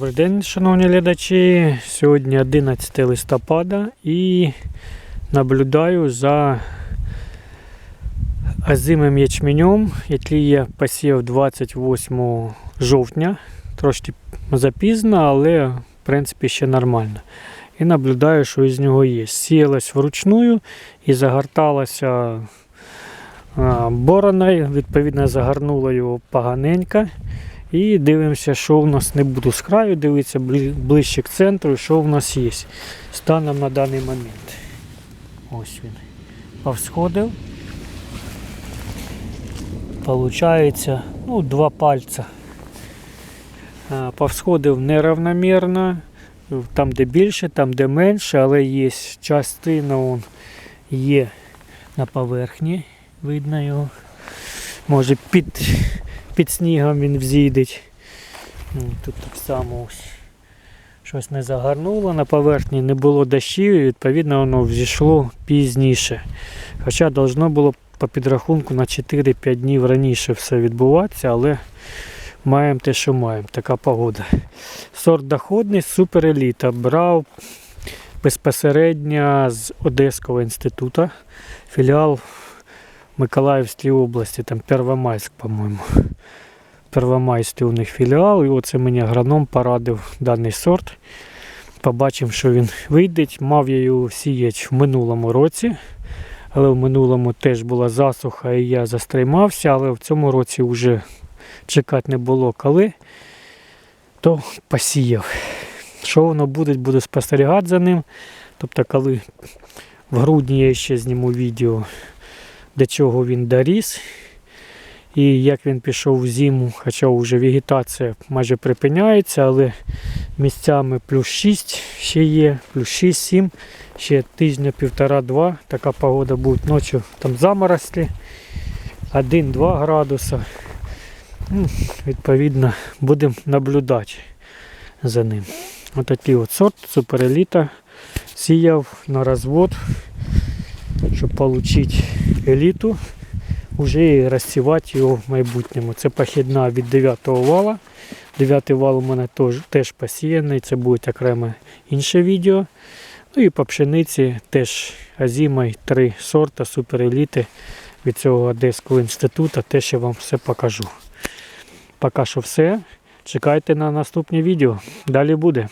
Добрий день, шановні глядачі. Сьогодні 11 листопада і наблюдаю за озимим ячменем, який я посів 28 жовтня. Трошки запізно, але в принципі ще нормально. І наблюдаю, що із нього є. Сіялась вручную і загорталася а, бороною, відповідно, загорнула його поганенько. І дивимося, що в нас не буду з краю дивитися ближче к центру, що в нас є станом на даний момент. Ось він. Повсходив. Получається, ну, два пальця. Повсходив неравномірно. Там, де більше, там, де менше, але є частина он є на поверхні. Видно його. Може під під снігом він взійдеть. Ну, Тут так само ось щось не загорнуло на поверхні, не було дощів, і відповідно воно взійшло пізніше. Хоча должно було по підрахунку на 4-5 днів раніше все відбуватися, але маємо те, що маємо. Така погода. Сорт доходний, супер еліта. Брав безпосередньо з Одеського інституту, філіал Миколаївській області, там Первомайськ, по-моєму. Первомайський у них філіал, і оце мені агроном порадив даний сорт. Побачимо, що він вийде. Мав я його сіяти в минулому році, але в минулому теж була засуха і я застраймався, але в цьому році вже чекати не було коли, то посіяв. Що воно буде, буду спостерігати за ним. Тобто, коли в грудні я ще зніму відео до чого він доріс. І як він пішов в зиму, хоча вже вегетація майже припиняється, але місцями плюс 6 ще є, плюс 6-7, ще тижня півтора-два. Така погода буде ночі там заморозки 1-2 градуса. Ну, відповідно, будемо наблюдати за ним. Отакий от сорт супереліта сіяв на розвод, щоб отримати еліту вже і розсівати його в майбутньому. Це похідна від 9 вала. 9 вал у мене теж, посіяний, це буде окреме інше відео. Ну і по пшениці теж азімай три сорта супереліти від цього Одеського інституту. Теж я вам все покажу. Поки що все. Чекайте на наступні відео. Далі буде.